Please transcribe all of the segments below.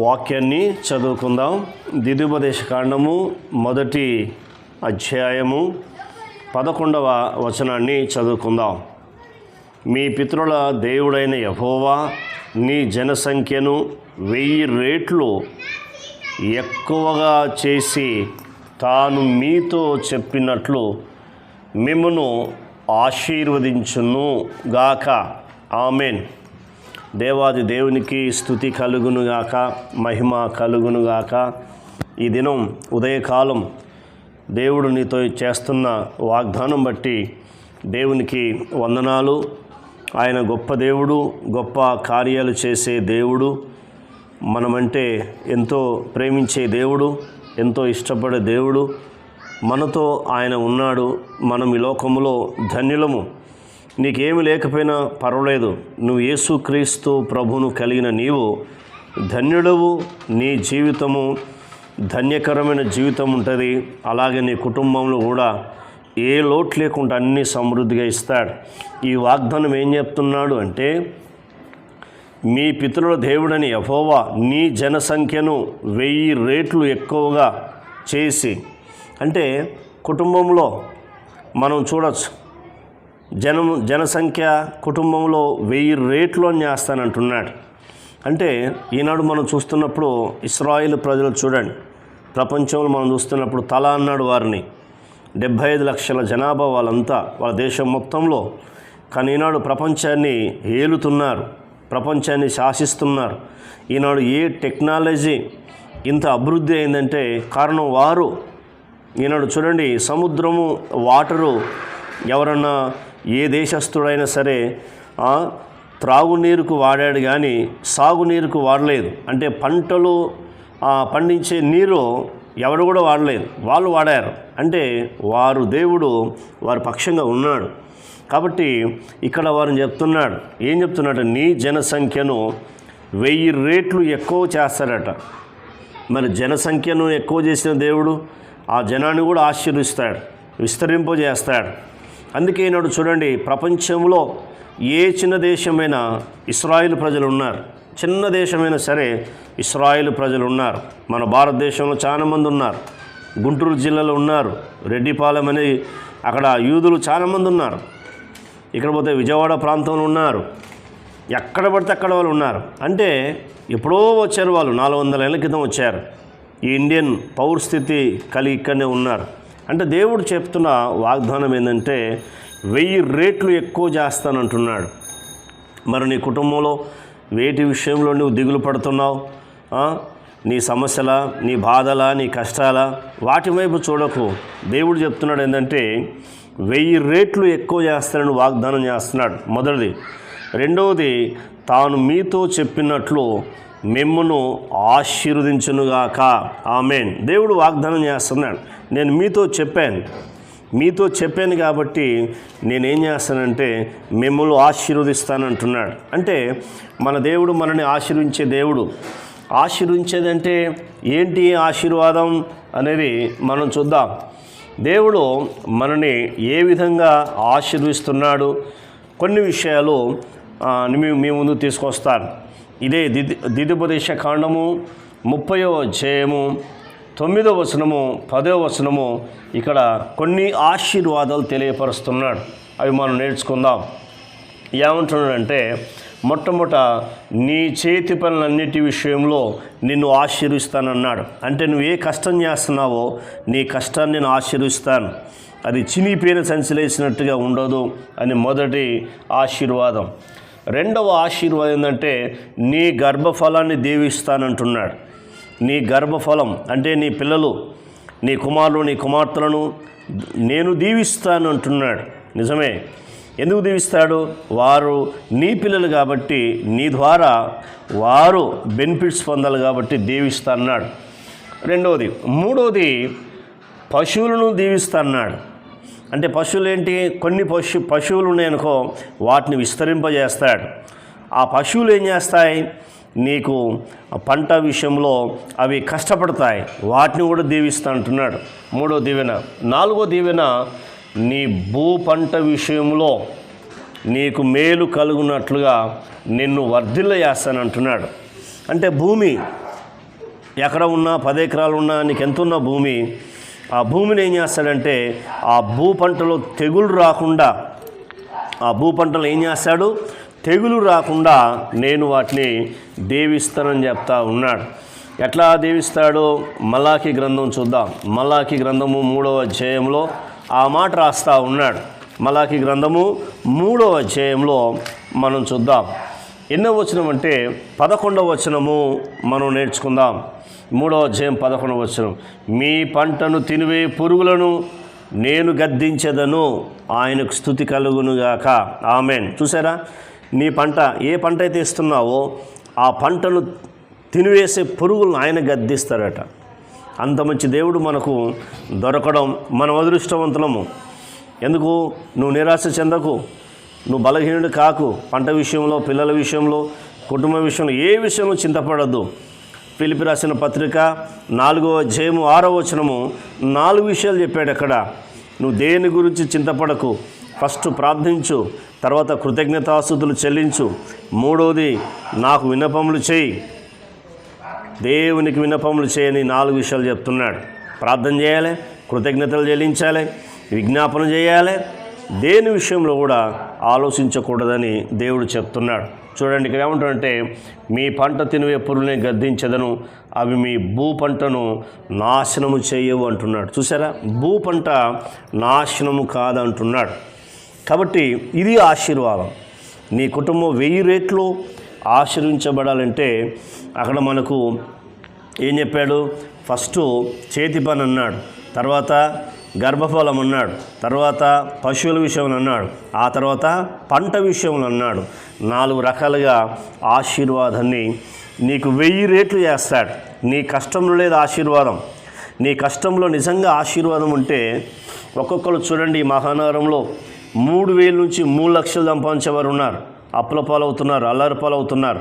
వాక్యాన్ని చదువుకుందాం. దిదుపదేశ కాండము మొదటి అధ్యాయము పదకొండవ వచనాన్ని చదువుకుందాం. మీ పితరుల దేవుడైన యహోవా నీ జనసంఖ్యను వెయ్యి రేట్లు ఎక్కువగా చేసి తాను మీతో చెప్పినట్లు మిమ్మను ఆశీర్వదించును గాక. ఆమెన్. దేవాది దేవునికి స్థుతి కలుగునుగాక మహిమ కలుగునుగాక. ఈ దినం ఉదయకాలం దేవుడు నీతో చేస్తున్న వాగ్దానం బట్టి దేవునికి వందనాలు. ఆయన గొప్ప దేవుడు గొప్ప కార్యాలు చేసే దేవుడు మనమంటే ఎంతో ప్రేమించే దేవుడు ఎంతో ఇష్టపడే దేవుడు. మనతో ఆయన ఉన్నాడు. మనం ఈ లోకంలో ధన్యులము. నీకేమి లేకపోయినా పర్వాలేదు. నువ్వు యేసుక్రీస్తు ప్రభును కలిగిన నీవు ధన్యుడవు. నీ జీవితము ధన్యకరమైన జీవితం ఉంటుంది. అలాగే నీ కుటుంబంలో కూడా ఏ లోటు లేకుండా అన్నీ సమృద్ధిగా ఇస్తాడు. ఈ వాగ్దానం ఏం చెప్తున్నాడు అంటే మీ పితరుల దేవుడని యహోవా నీ జనసంఖ్యను వెయ్యి రేట్లు ఎక్కువగా చేసి అంటే కుటుంబంలో మనం చూడవచ్చు జనం జనసంఖ్య కుటుంబంలో వెయ్యి రేట్లు అని చేస్తానంటున్నాడు. అంటే ఈనాడు మనం చూస్తున్నప్పుడు ఇస్రాయిల్ ప్రజలు చూడండి. ప్రపంచంలో మనం చూస్తున్నప్పుడు తల అన్నాడు వారిని. డెబ్భై ఐదు లక్షల జనాభా వాళ్ళంతా వాళ్ళ దేశం మొత్తంలో. కానీ ఈనాడు ప్రపంచాన్ని ఏలుతున్నారు. ప్రపంచాన్ని శాసిస్తున్నారు. ఈనాడు ఏ టెక్నాలజీ ఇంత అభివృద్ధి అయిందంటే కారణం వారు. ఈనాడు చూడండి సముద్రము వాటరు ఎవరన్నా ఏ దేశస్థుడైనా సరే త్రాగునీరుకు వాడాడు కానీ సాగునీరుకు వాడలేదు. అంటే పంటలు పండించే నీరు ఎవరు కూడా వాడలేదు. వాళ్ళు వాడారు. అంటే వారు దేవుడు వారి పక్షంగా ఉన్నాడు. కాబట్టి ఇక్కడ వారిని చెప్తున్నాడు. ఏం చెప్తున్నాడు నీ జనసంఖ్యను వెయ్యి రేట్లు ఎక్కువ చేస్తాడట మరి జనసంఖ్యను ఎక్కువ చేసిన దేవుడు ఆ జనాన్ని కూడా ఆశీర్విస్తాడు విస్తరింపజేస్తాడు. అందుకే నాడు చూడండి ప్రపంచంలో ఏ చిన్న దేశమైనా ఇస్రాయిల్ ప్రజలు ఉన్నారు. చిన్న దేశమైనా సరే ఇస్రాయిల్ ప్రజలు ఉన్నారు. మన భారతదేశంలో చాలామంది ఉన్నారు. గుంటూరు జిల్లాలో ఉన్నారు. రెడ్డిపాలెం అని అక్కడ యూదులు చాలామంది ఉన్నారు. ఇక్కడ పోతే విజయవాడ ప్రాంతంలో ఉన్నారు. ఎక్కడ పడితే అక్కడ వాళ్ళు ఉన్నారు. అంటే ఎప్పుడో వచ్చారు వాళ్ళు నాలుగు వందల ఏళ్ళ క్రితం వచ్చారు. ఈ ఇండియన్ పౌరస్థితి కలిగి ఇక్కడనే ఉన్నారు. అంటే దేవుడు చెప్తున్న వాగ్దానం ఏంటంటే వెయ్యి రేట్లు ఎక్కువ చేస్తానంటున్నాడు. మరి నీ కుటుంబంలో వేటి విషయంలో నువ్వు దిగులు పడుతున్నావు? నీ సమస్యల నీ బాధల నీ కష్టాల వాటి వైపు చూడకు. దేవుడు చెప్తున్నాడు ఏంటంటే వెయ్యి రేట్లు ఎక్కువ చేస్తానని వాగ్దానం చేస్తున్నాడు. మొదటిది. రెండవది తాను మీతో చెప్పినట్లు మిమ్మను ఆశీర్వదించునుగాక. ఆమెన్. దేవుడు వాగ్దానం చేస్తున్నాడు. నేను మీతో చెప్పాను. మీతో చెప్పాను కాబట్టి నేనేం చేస్తానంటే మిమ్మల్ని ఆశీర్వదిస్తానంటున్నాడు. అంటే మన దేవుడు మనని ఆశీర్వించే దేవుడు. ఆశీర్వించేదంటే ఏంటి ఆశీర్వాదం అనేది మనం చూద్దాం. దేవుడు మనని ఏ విధంగా ఆశీర్విస్తున్నాడు? కొన్ని విషయాలు మీ మీ ముందు తీసుకొస్తాను. ఇదే దిది దిదుపదేశ కాండము ముప్పయో అధ్యాయము తొమ్మిదో వచనము పదో వచనము ఇక్కడ కొన్ని ఆశీర్వాదాలు తెలియపరుస్తున్నాడు. అవి మనం నేర్చుకుందాం. ఏమంటున్నాడంటే మొట్టమొదట నీ చేతి పనులన్నిటి విషయంలో నిన్ను ఆశీర్విస్తానన్నాడు. అంటే నువ్వు ఏ కష్టం చేస్తున్నావో నీ కష్టాన్ని నేను ఆశీర్విస్తాను. అది చినిపోయిన సంచలేసినట్టుగా ఉండదు అని మొదటి ఆశీర్వాదం. రెండవ ఆశీర్వాదం ఏంటంటే నీ గర్భఫలాన్ని దీవిస్తానంటున్నాడు. నీ గర్భఫలం అంటే నీ పిల్లలు నీ కుమారులు నీ కుమార్తెలను నేను దీవిస్తాను అంటున్నాడు. నిజమే. ఎందుకు దీవిస్తాడు? వారు నీ పిల్లలు కాబట్టి నీ ద్వారా వారు బెనిఫిట్స్ పొందాలి కాబట్టి దీవిస్తా అన్నాడు. రెండవది మూడవది పశువులను దీవిస్తా అన్నాడు. అంటే పశువులు ఏంటి కొన్ని పశు పశువులు ఉన్నాయనుకో వాటిని విస్తరింపజేస్తాడు. ఆ పశువులు ఏం చేస్తాయి? నీకు పంట విషయంలో అవి కష్టపడతాయి. వాటిని కూడా దీవిస్తా అంటున్నాడు. మూడో దీవెన. నాలుగో దీవెన నీ భూ పంట విషయంలో నీకు మేలు కలుగునట్లుగా నిన్ను వర్ధిల్ల చేస్తానంటున్నాడు అంటే భూమి ఎక్కడ ఉన్నా పది ఎకరాలు ఉన్నా నీకు ఎంత ఉన్న భూమి ఆ భూమిని ఏం చేస్తాడంటే ఆ భూ పంటలో తెగులు రాకుండా ఆ భూ పంటలు ఏం చేస్తాడు? తెగులు రాకుండా నేను వాటిని దేవిస్తానని చెప్తా ఉన్నాడు. ఎట్లా దేవిస్తాడో మలాఖీ గ్రంథం చూద్దాం. మలాకి గ్రంథము మూడవ అధ్యాయంలో ఆ మాట రాస్తా ఉన్నాడు. మలాఖీ గ్రంథము మూడవ అధ్యాయంలో మనం చూద్దాం. ఎన్నో వచనం అంటే పదకొండవ వచనము మనం నేర్చుకుందాం. మూడవ అధ్యాయం పదకొండవ వచనం. మీ పంటను తినివే పురుగులను నేను గద్దించదను. ఆయనకు స్థుతి కలుగునుగాక. ఆమెన్. చూసారా? నీ పంట ఏ పంట అయితే ఇస్తున్నావో ఆ పంటను తినివేసే పురుగులను ఆయన గద్దిస్తారట. అంత మంచి దేవుడు మనకు దొరకడం మనం అదృష్టవంతులము. ఎందుకు? నువ్వు నిరాశ చెందకు. నువ్వు బలహీనుడు కాకు. పంట విషయంలో పిల్లల విషయంలో కుటుంబ విషయంలో ఏ విషయంలో చింతపడద్దు. పిలిపి రాసిన పత్రిక నాలుగో అధ్యాయము ఆరో వచనము నాలుగు విషయాలు చెప్పాడు అక్కడ. నువ్వు దేని గురించి చింతపడకు? ఫస్ట్ ప్రార్థించు. తర్వాత కృతజ్ఞతాస్థుతులు చెల్లించు. మూడోది నాకు విన్నపములు చేయి. దేవునికి విన్నపములు చేయని నాలుగు విషయాలు చెప్తున్నాడు. ప్రార్థన చేయాలి కృతజ్ఞతలు చెల్లించాలి విజ్ఞాపన చేయాలి. దేని విషయంలో కూడా ఆలోచించకూడదని దేవుడు చెప్తున్నాడు. చూడండి ఇక్కడ ఏమంటాడంటే మీ పంట తినివే పురుగునే గద్దించదను అవి మీ భూ పంటను నాశనము చేయవు అంటున్నాడు. చూసారా? భూ పంట నాశనము కాదంటున్నాడు. కాబట్టి ఇది ఆశీర్వాదం. నీ కుటుంబం వెయ్యి రేట్లు ఆశీర్వించబడాలంటే అక్కడ మనకు ఏం చెప్పాడు? ఫస్ట్ చేతి పని అన్నాడు తర్వాత గర్భఫలం అన్నాడు తర్వాత పశువుల విషయంలో అన్నాడు ఆ తర్వాత పంట విషయంలో అన్నాడు. నాలుగు రకాలుగా ఆశీర్వాదాన్ని నీకు వెయ్యి రేట్లు చేస్తాడు. నీ కష్టంలో లేదు ఆశీర్వాదం. నీ కష్టంలో నిజంగా ఆశీర్వాదం ఉంటే ఒక్కొక్కరు చూడండి ఈ మహానగరంలో మూడు వేల నుంచి మూడు లక్షలు సంపాదించేవారు ఉన్నారు అప్పుల పాలవుతున్నారు అల్లరి పాలవుతున్నారు.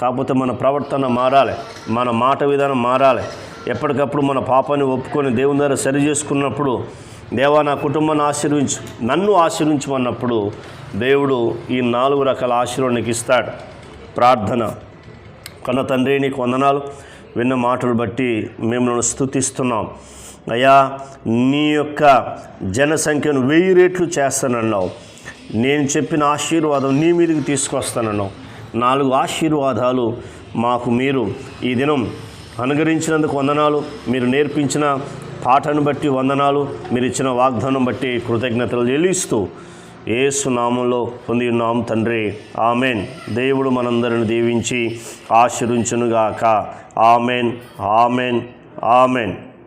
కాకపోతే మన ప్రవర్తన మారాలి. మన మాట విధానం మారాలి. ఎప్పటికప్పుడు మన పాపాన్ని ఒప్పుకొని దేవుని దగ్గర సరి చేసుకున్నప్పుడు దేవా నా కుటుంబాన్ని ఆశీర్వించు నన్ను ఆశీర్వించమన్నప్పుడు దేవుడు ఈ నాలుగు రకాల ఆశీర్వాదానికి ఇస్తాడు. ప్రార్థన. కన్న తండ్రి నీకు వందనాలు. విన్న మాటలు బట్టి మేము స్థుతిస్తున్నాం. అయ్యా నీ యొక్క జనసంఖ్యను వెయ్యి రేట్లు చేస్తానన్నావు. నేను చెప్పిన ఆశీర్వాదం నీ మీదకి తీసుకొస్తానన్నావు. నాలుగు ఆశీర్వాదాలు మాకు మీరు ఈ దినం అనుగరించినందుకు వందనాలు. మీరు నేర్పించిన పాటను బట్టి వందనాలు. మీరు ఇచ్చిన వాగ్దానం బట్టి కృతజ్ఞతలు చెల్లిస్తూ ఏసు నామంలో పొంది ఉన్నాం తండ్రి. ఆమెన్. దేవుడు మనందరిని దీవించి ఆశీర్వించునుగాక. ఆమెన్. ఆమెన్. ఆమెన్.